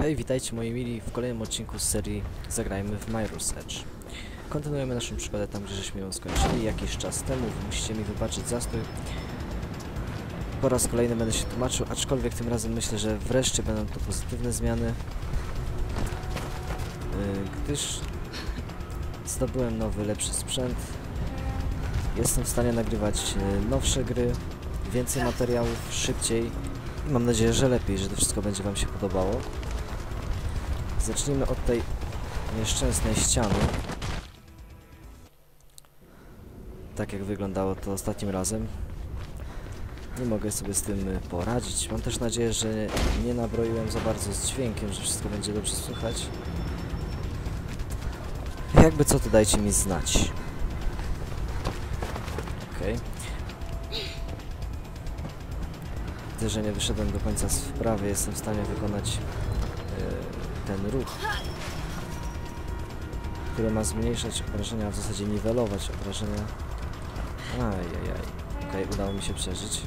Hej, witajcie moi mili w kolejnym odcinku z serii Zagrajmy w Mirror's Edge. Kontynuujemy naszą przygodę tam, gdzie żeśmy ją skończyli jakiś czas temu. Musicie mi wybaczyć zastój. Po raz kolejny będę się tłumaczył, aczkolwiek tym razem myślę, że wreszcie będą to pozytywne zmiany. Yy, gdyż zdobyłem nowy, lepszy sprzęt. Jestem w stanie nagrywać yy, nowsze gry, więcej materiałów, szybciej i mam nadzieję, że lepiej, że to wszystko będzie Wam się podobało. Zacznijmy od tej nieszczęsnej ściany. Tak jak wyglądało to ostatnim razem. Nie mogę sobie z tym y, poradzić. Mam też nadzieję, że nie nabroiłem za bardzo z dźwiękiem, że wszystko będzie dobrze słychać. Jakby co, to dajcie mi znać. Okej. Widzę, że nie wyszedłem do końca z wprawy. Jestem w stanie wykonać ten ruch, który ma zmniejszać obrażenia, w zasadzie niwelować obrażenia. Ajajaj. Okej, udało mi się przeżyć.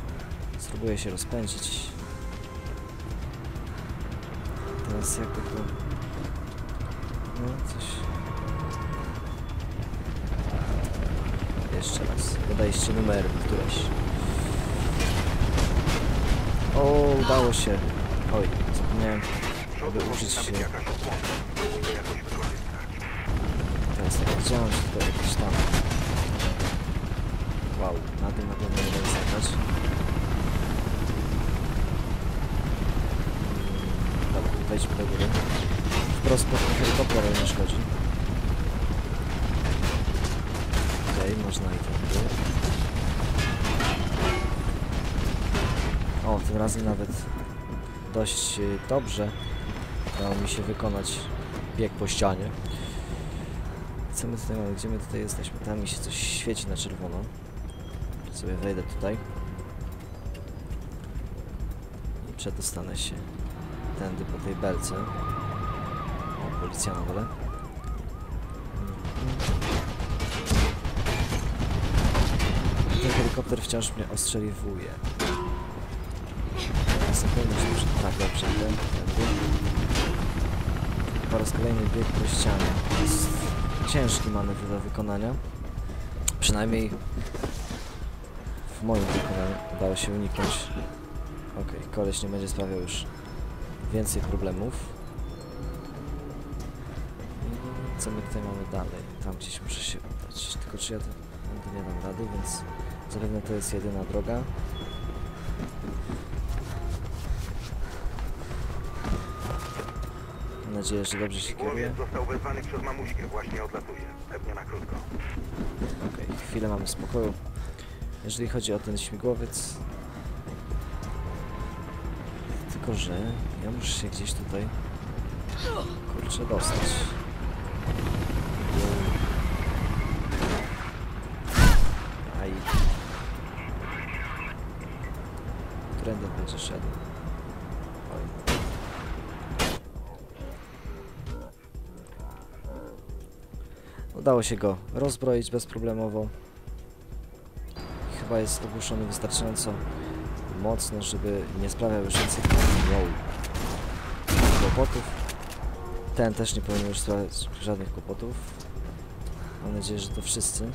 Spróbuję się rozpędzić. Teraz jakby tu... No, coś... Jeszcze raz. Podajście numery któreś. O, udało się. Oj, zapomniałem aby użyć się... Teraz tak, widziałem, że to jakiś tam... Wow, na tym na pewno nie będę zagrać. Dobra, wejdźmy do góry. Wprost pod helikopter, ale nie szkodzi. Okej, można i tak O, tym razem nawet dość y, dobrze udało mi się wykonać bieg po ścianie. Co my tutaj mamy? Gdzie my tutaj jesteśmy? Tam mi się coś świeci na czerwono. Sobie wejdę tutaj. I przedostanę się tędy po tej belce. O, policja na dole. Ten helikopter wciąż mnie ostrzeliwuje. Zapewne się muszę... Tak, dobrze, tędy. Po raz kolejny bieg po ścianie. Jest ciężki manewr do wykonania. Przynajmniej w moim wykonaniu udało się uniknąć. Okej, koleś nie będzie sprawiał już więcej problemów. I co my tutaj mamy dalej? Tam gdzieś muszę się udać. Tylko czy ja to, to nie dam rady, więc zapewne to jest jedyna droga. Mam nadzieję, że dobrze się kieruje. Został wezwany przez mamuśkę, właśnie odlatuje. Pewnie na krótko. Okej, chwilę mamy spokoju. Jeżeli chodzi o ten śmigłowiec... Tylko, że ja muszę się gdzieś tutaj... Kurczę, dostać. Aj. Którędy będzie szedł? Udało się go rozbroić bezproblemowo. Chyba jest ogłuszony wystarczająco mocno, żeby nie sprawiał już więcej wow, kłopotów. Ten też nie powinien już sprawiać żadnych kłopotów. Mam nadzieję, że to wszyscy.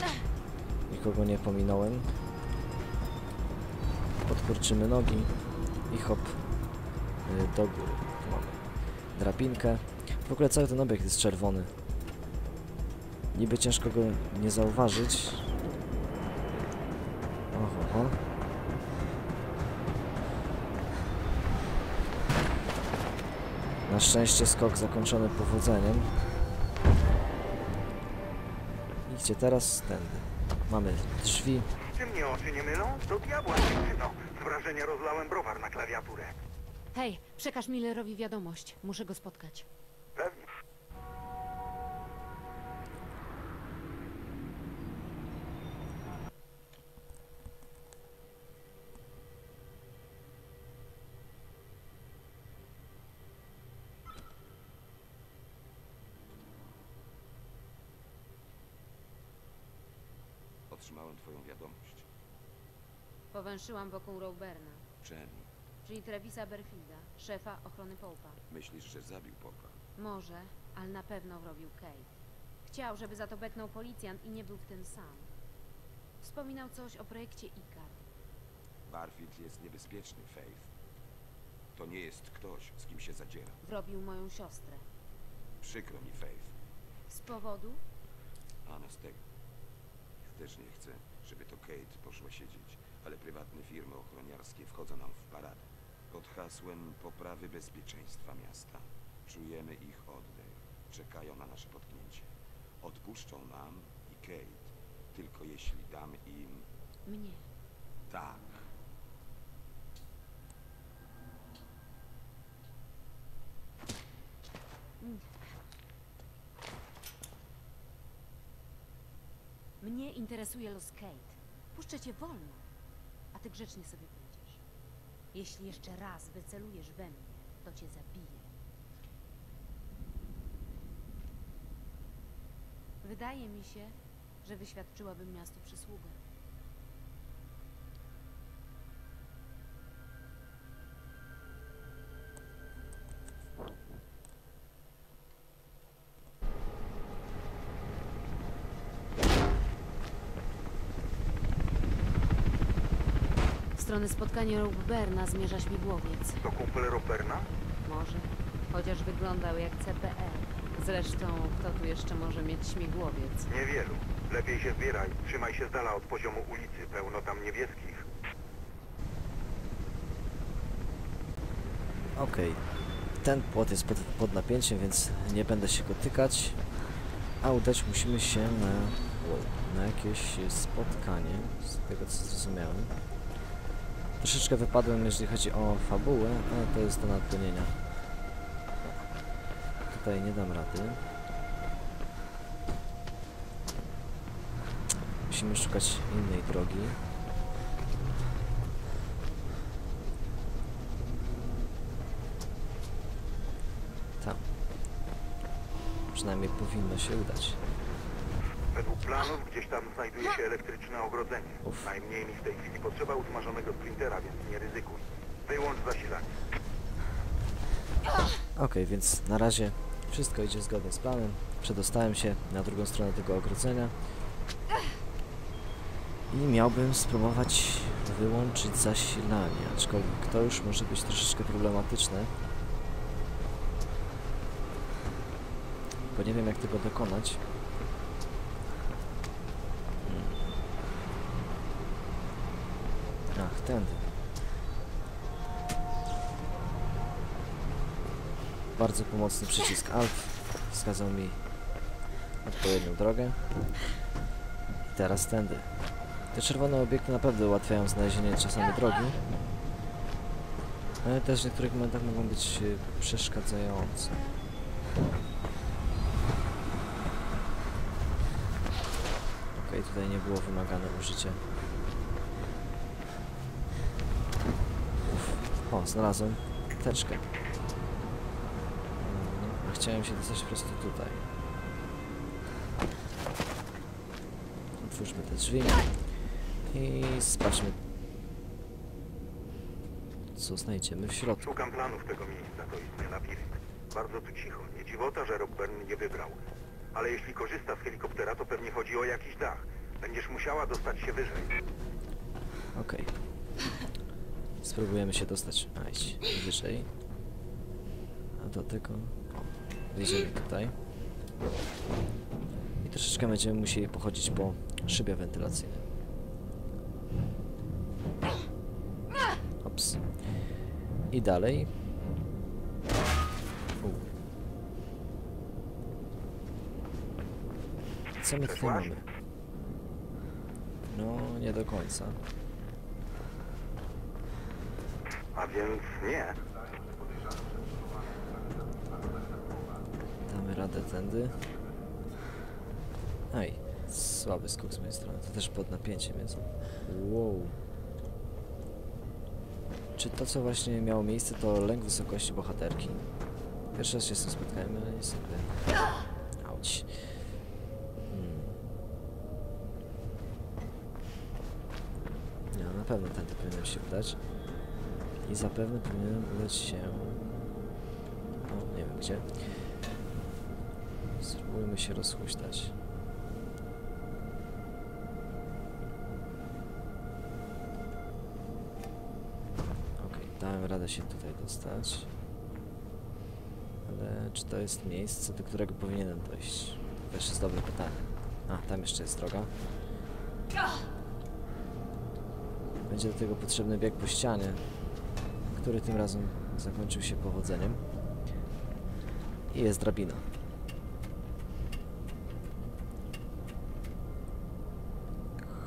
Nikogo nie pominąłem. Podkurczymy nogi i hop y, do góry. Mamy drabinkę. W ogóle cały ten obiekt jest czerwony. Niby ciężko go nie zauważyć. Oho. Na szczęście skok zakończony powodzeniem. I gdzie teraz? Tędy. Mamy drzwi. Czy mnie oczy nie mylą? Do diabła dziewczyno. Z wrażenia rozlałem browar na klawiaturę. Hej, przekaż Millerowi wiadomość. Muszę go spotkać. Pewnie. Otrzymałem twoją wiadomość. Powęszyłam wokół Roberna. Jenny, czyli Trevisa Berfielda, szefa ochrony Połpa. Myślisz, że zabił Popa? Może, ale na pewno wrobił Kate. Chciał, żeby za to beknął policjant i nie był w tym sam. Wspominał coś o projekcie Ikar. Barfield jest niebezpieczny, Faith. To nie jest ktoś, z kim się zadziera. Wrobił moją siostrę. Przykro mi, Faith. Z powodu? Ana z tego. Też nie chcę, żeby to Kate poszła siedzieć, ale prywatne firmy ochroniarskie wchodzą nam w paradę. Pod hasłem poprawy bezpieczeństwa miasta. Czujemy ich oddech. Czekają na nasze potknięcie. Odpuszczą nam i Kate, tylko jeśli damy im Mnie. tak. Mnie interesuje los Kate. Puszczę cię wolno, a ty grzecznie sobie pójdziesz. Jeśli jeszcze raz wycelujesz we mnie, to cię zabiję. Wydaje mi się, że wyświadczyłabym miastu przysługę. W stronę spotkania Rogue Berna zmierza śmigłowiec. To kumpel Roberna? Może. Chociaż wyglądał jak CPR. Zresztą, kto tu jeszcze może mieć śmigłowiec? Niewielu. Lepiej się zbieraj. Trzymaj się z dala od poziomu ulicy. Pełno tam niebieskich. Okej. Ten płot jest pod, pod napięciem, więc nie będę się go tykać. A udać musimy się na, na jakieś spotkanie, z tego co zrozumiałem. Troszeczkę wypadłem, jeżeli chodzi o fabułę, ale to jest do nadgonienia. Tutaj nie dam rady. Musimy szukać innej drogi. Tam. Przynajmniej powinno się udać. Według planów gdzieś tam znajduje się elektryczne ogrodzenie. Najmniej mi w tej chwili potrzeba usmażonego sprintera, więc nie ryzykuj. Wyłącz zasilanie. Okej, więc na razie wszystko idzie zgodnie z planem. Przedostałem się na drugą stronę tego ogrodzenia. I miałbym spróbować wyłączyć zasilanie, aczkolwiek to już może być troszeczkę problematyczne. Bo nie wiem jak tego dokonać. Hmm. Ach, tędy. Bardzo pomocny przycisk Alt wskazał mi odpowiednią drogę. I teraz tędy. Te czerwone obiekty naprawdę ułatwiają znalezienie czasami drogi. Ale też w niektórych momentach mogą być e, przeszkadzające. Okej, tutaj nie było wymagane użycie. O, znalazłem teczkę. A chciałem się dostać po prostu tutaj. Otwórzmy te drzwi. I sprawdźmy, co znajdziemy w środku. Szukam planów tego miejsca. To istny labirynt. Bardzo tu cicho. Nie dziwota, że Rockburn nie wybrał. Ale jeśli korzysta z helikoptera, to pewnie chodzi o jakiś dach. Będziesz musiała dostać się wyżej. Okej. Spróbujemy się dostać. A, idź wyżej. A do tego... O, wyjdziemy tutaj. I troszeczkę będziemy musieli pochodzić po szybie wentylacyjnej. Ops. I dalej. U. Co my tutaj mamy? No, nie do końca. A więc nie. Damy radę tędy. Ej, słaby skok z mojej strony. To też pod napięciem jest. Wow. Czy to, co właśnie miało miejsce, to lęk wysokości bohaterki? Pierwszy raz się z tym spotkałem, ale niestety... Auć. Hmm. Nie, na pewno tędy powinienem się udać. I zapewne powinienem udać się... O, nie wiem gdzie. Spróbujmy się rozhuśtać. Okej, dałem radę się tutaj dostać. Ale czy to jest miejsce, do którego powinienem dojść? To też jest dobre pytanie. A, tam jeszcze jest droga. Będzie do tego potrzebny bieg po ścianie, który tym razem zakończył się powodzeniem. I jest drabina.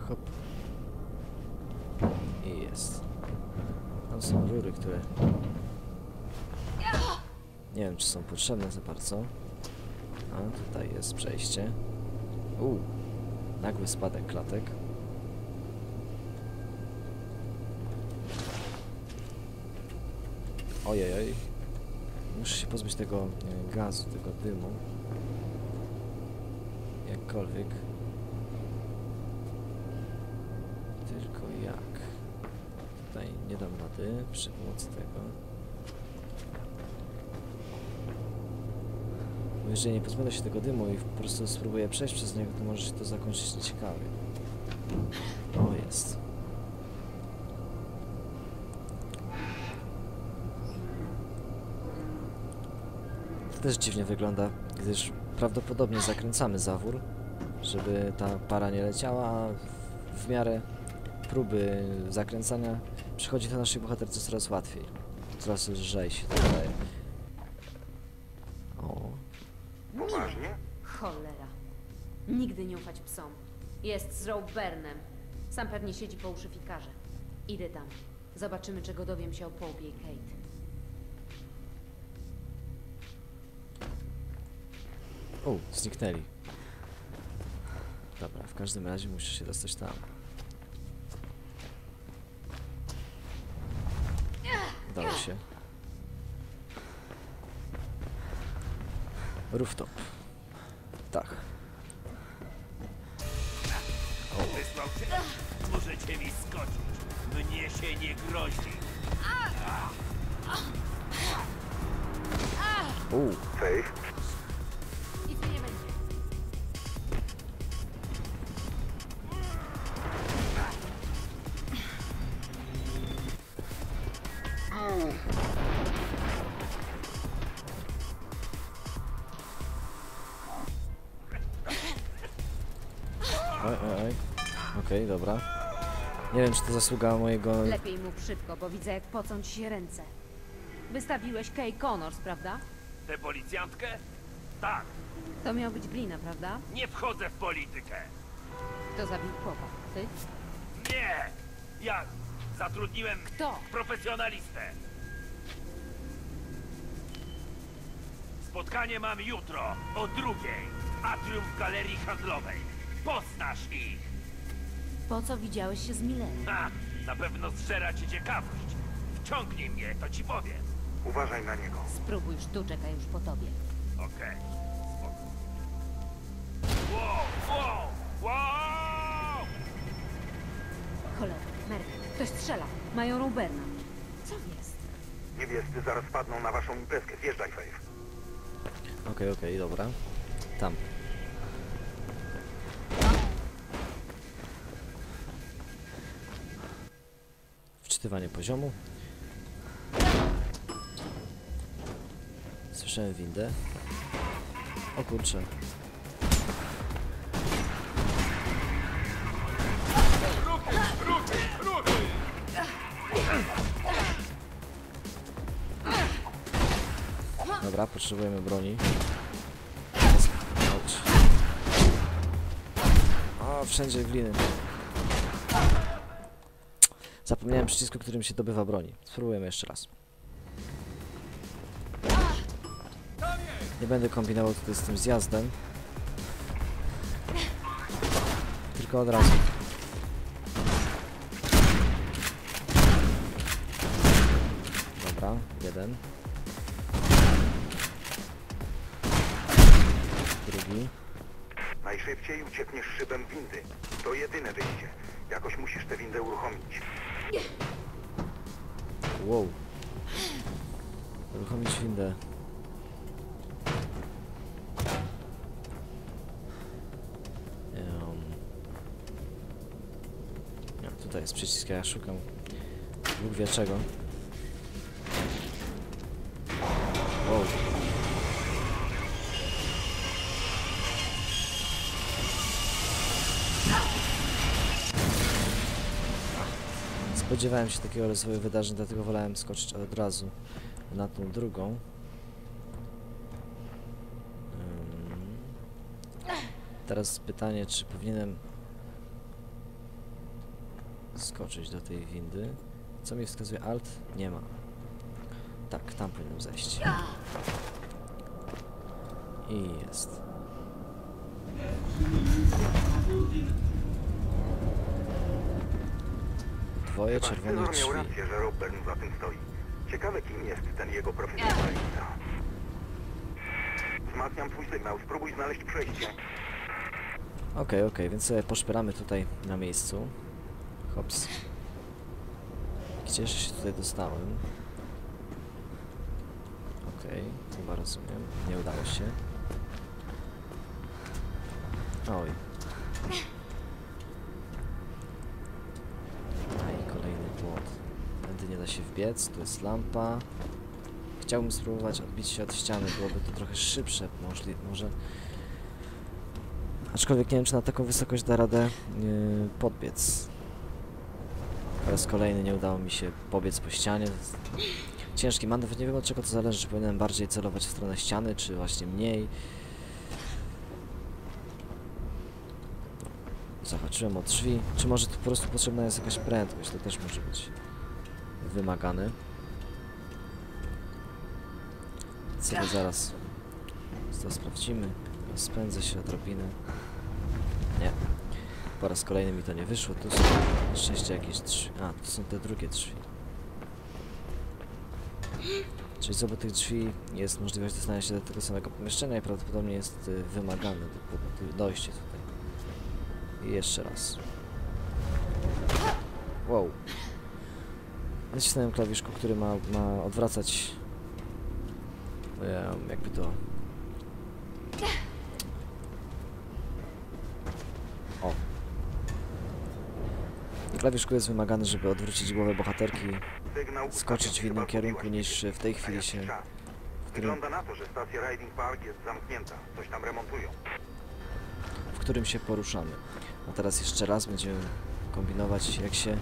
Hop. I jest. Tam są rury, które... Nie wiem, czy są potrzebne za bardzo. A, tutaj jest przejście. Uuu. Nagły spadek klatek. Ojej, muszę się pozbyć tego gazu, tego dymu. Jakkolwiek. Tylko jak? Tutaj nie dam rady przy pomocy tego. Bo jeżeli nie pozbędę się tego dymu i po prostu spróbuję przejść przez niego, to może się to zakończyć nieciekawie. O, jest. To też dziwnie wygląda, gdyż prawdopodobnie zakręcamy zawór, żeby ta para nie leciała, a w- miarę próby zakręcania przychodzi to naszej bohaterce coraz łatwiej. Coraz lżej się to wydaje. O, Poważnie? Cholera. Nigdy nie ufać psom. Jest z Robernem. Sam pewnie siedzi po uszy fikarze. Idę tam. Zobaczymy, czego dowiem się o Połbie i Kate. O, zniknęli. Dobra, w każdym razie muszę się dostać tam. Udało się. Rooftop. Dach. Wysłał cię? Możecie mi skoczyć. Mnie się nie grozi. Uuu, Faith? Nie wiem, czy to zasługa mojego... Lepiej mów szybko, bo widzę, jak pocą ci się ręce. Wystawiłeś Kay Connors, prawda? Tę policjantkę? Tak, To miał być glina, prawda? nie wchodzę w politykę. Kto zabił chłopa? Ty? Nie! Ja zatrudniłem Kto? profesjonalistę. Spotkanie mam jutro o drugiej. Atrium w galerii handlowej. Poznasz ich. Po co widziałeś się z Millerem? Ha, na pewno zżera cię ciekawość. Wciągnij mnie, to ci powiem. Uważaj na niego. Spróbuj sztuczek, a już po tobie. Okej, spoko. Wow, wow, wow! Cholera, Merk, ktoś strzela. Mają Roberna. Co jest? Niebiescy zaraz padną na waszą imprezkę. Zjeżdżaj, Faith. Okej, okej, dobra. Tam. Wczytywanie poziomu. Słyszałem windę. O kurczę. Dobra, potrzebujemy broni. Chodź. O, wszędzie gliny. Zapomniałem przycisku, którym się dobywa broni. Spróbujemy jeszcze raz. Nie będę kombinował tutaj z tym zjazdem. Tylko od razu. Dobra, jeden. Drugi. Najszybciej uciekniesz szybem windy. To jedyne wyjście. Jakoś musisz tę windę uruchomić. Wow. Uruchomić windę. Um. No, tutaj jest przycisk, ja szukam. Bóg wie czego. Spodziewałem się takiego rozwoju wydarzeń, dlatego wolałem skoczyć od razu na tą drugą. Teraz pytanie, czy powinienem skoczyć do tej windy? Co mi wskazuje alt? Nie ma. Tak, tam powinienem zejść. I jest. Dwoje czerwonych Cezar miał drzwi. rację, że za tym stoi. Ciekawe, kim jest ten jego profesjonalista. Wzmacniam twój sygnał. Spróbuj znaleźć przejście. Okej, okej, więc sobie poszperamy tutaj na miejscu. Hops. Gdzież się tutaj dostałem? Okej, chyba rozumiem. Nie udało się. Oj. Się wbiec, tu jest lampa. Chciałbym spróbować odbić się od ściany, byłoby to trochę szybsze, możli może... Aczkolwiek nie wiem, czy na taką wysokość da radę yy, podbiec. Po raz kolejny nie udało mi się pobiec po ścianie. Ciężki manewr, nie wiem od czego to zależy, czy powinienem bardziej celować w stronę ściany, czy właśnie mniej. Zahaczyłem o drzwi. Czy może tu po prostu potrzebna jest jakaś prędkość? To też może być wymagane. Sobie zaraz to sprawdzimy. Spędzę się odrobinę. Nie. Po raz kolejny mi to nie wyszło. Tu są szczęście jakieś drzwi. A, tu są te drugie drzwi. Czyli z obu tych drzwi jest możliwość dostania się do tego samego pomieszczenia i prawdopodobnie jest y, wymagane do, do, dojście tutaj. I jeszcze raz. Wow. Nacisnąłem klawiszku, który ma, ma odwracać em, jakby to O. I klawiszku jest wymagany, żeby odwrócić głowę bohaterki, skoczyć w innym kierunku niż w tej chwili się... W którym, Wygląda na to, że stacja Riding Park jest zamknięta. Coś tam remontują. w którym się poruszamy. A teraz jeszcze raz będziemy kombinować, jak się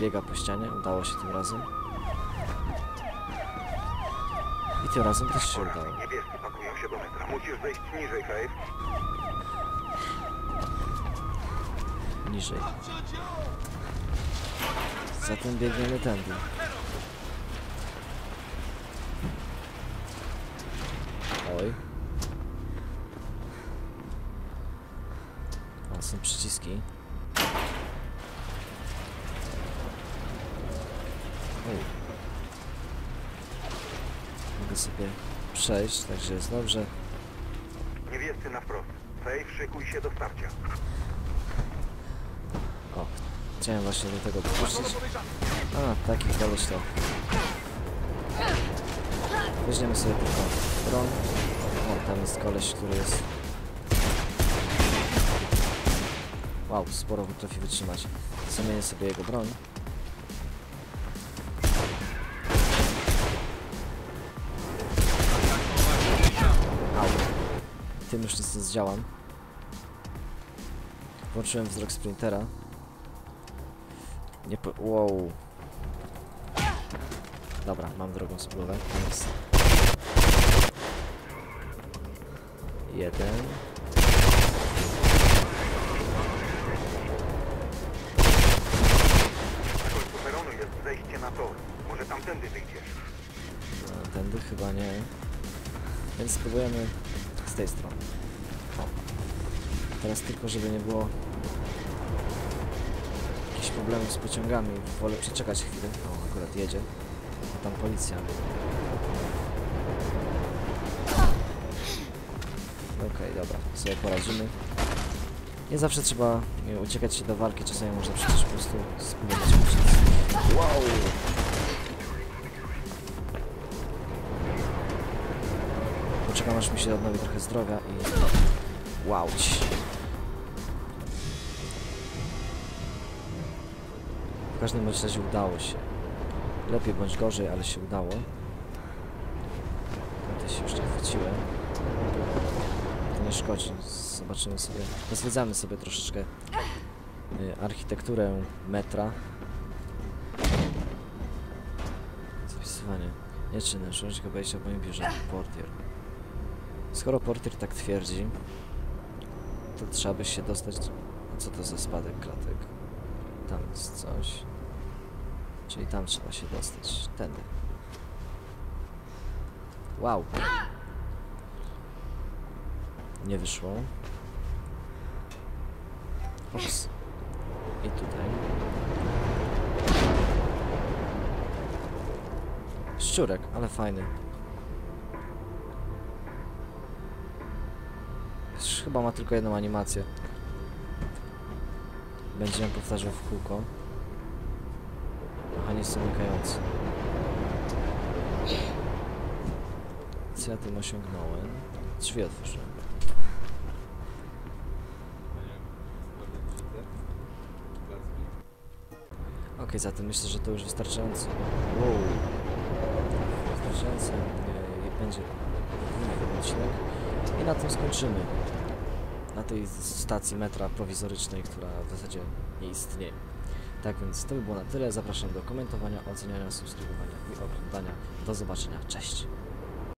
biega po ścianie. Udało się tym razem. I tym razem też się udało. Niebiescy pakują się do metra. Musisz zejść niżej. Niżej. Zatem biegniemy tędy. Oj. O, są przyciski. Oj. Mogę sobie przejść, także jest dobrze. Niebiescy na wprost. Faith, szykuj się do starcia. O, chciałem właśnie do tego dopuścić. A, taki koleś to. Weźmiemy sobie tylko broń. O, tam jest koleś, który jest... Wow, sporo potrafi wytrzymać. Zamienię sobie jego broń. Tym już nic nie zdziałam. Włączyłem wzrok sprintera. Nie po... Wow. Dobra, mam drugą spróbę. Nice. Jeden. Na tędy chyba nie. Więc spróbujemy tej strony. Teraz tylko, żeby nie było jakichś problemów z pociągami. Wolę przeczekać chwilę. O, akurat jedzie. A tam policja. Okej, dobra. Sobie poradzimy. Nie zawsze trzeba nie, uciekać się do walki, czasami można przecież po prostu spróbować. Wow! Mi się odnowi trochę zdrowia i... Wow. W każdym razie udało się. Lepiej bądź gorzej, ale się udało. Tamte się już chwyciłem. To nie szkodzi. Zobaczymy sobie. Pozwiedzamy sobie troszeczkę y, architekturę metra. Zapisywanie. Nie czyny, człowiek obejścia w moim biurze. Portier. Skoro portier tak twierdzi, to trzeba by się dostać... Co to za spadek klatek? Tam jest coś. Czyli tam trzeba się dostać. Tędy. Wow. Nie wyszło. Ups. I tutaj. Szczurek, ale fajny. Chyba ma tylko jedną animację. Będzie ją powtarzał w kółko. Mechanizm unikający. Co ja tym osiągnąłem? Drzwi otworzyłem. Okej, zatem myślę, że to już wystarczająco. Wow. Wystarczająco e, będzie ten odcinek. I na tym skończymy. Na tej stacji metra prowizorycznej, która w zasadzie nie istnieje. Tak więc to by było na tyle. Zapraszam do komentowania, oceniania, subskrybowania i oglądania. Do zobaczenia. Cześć!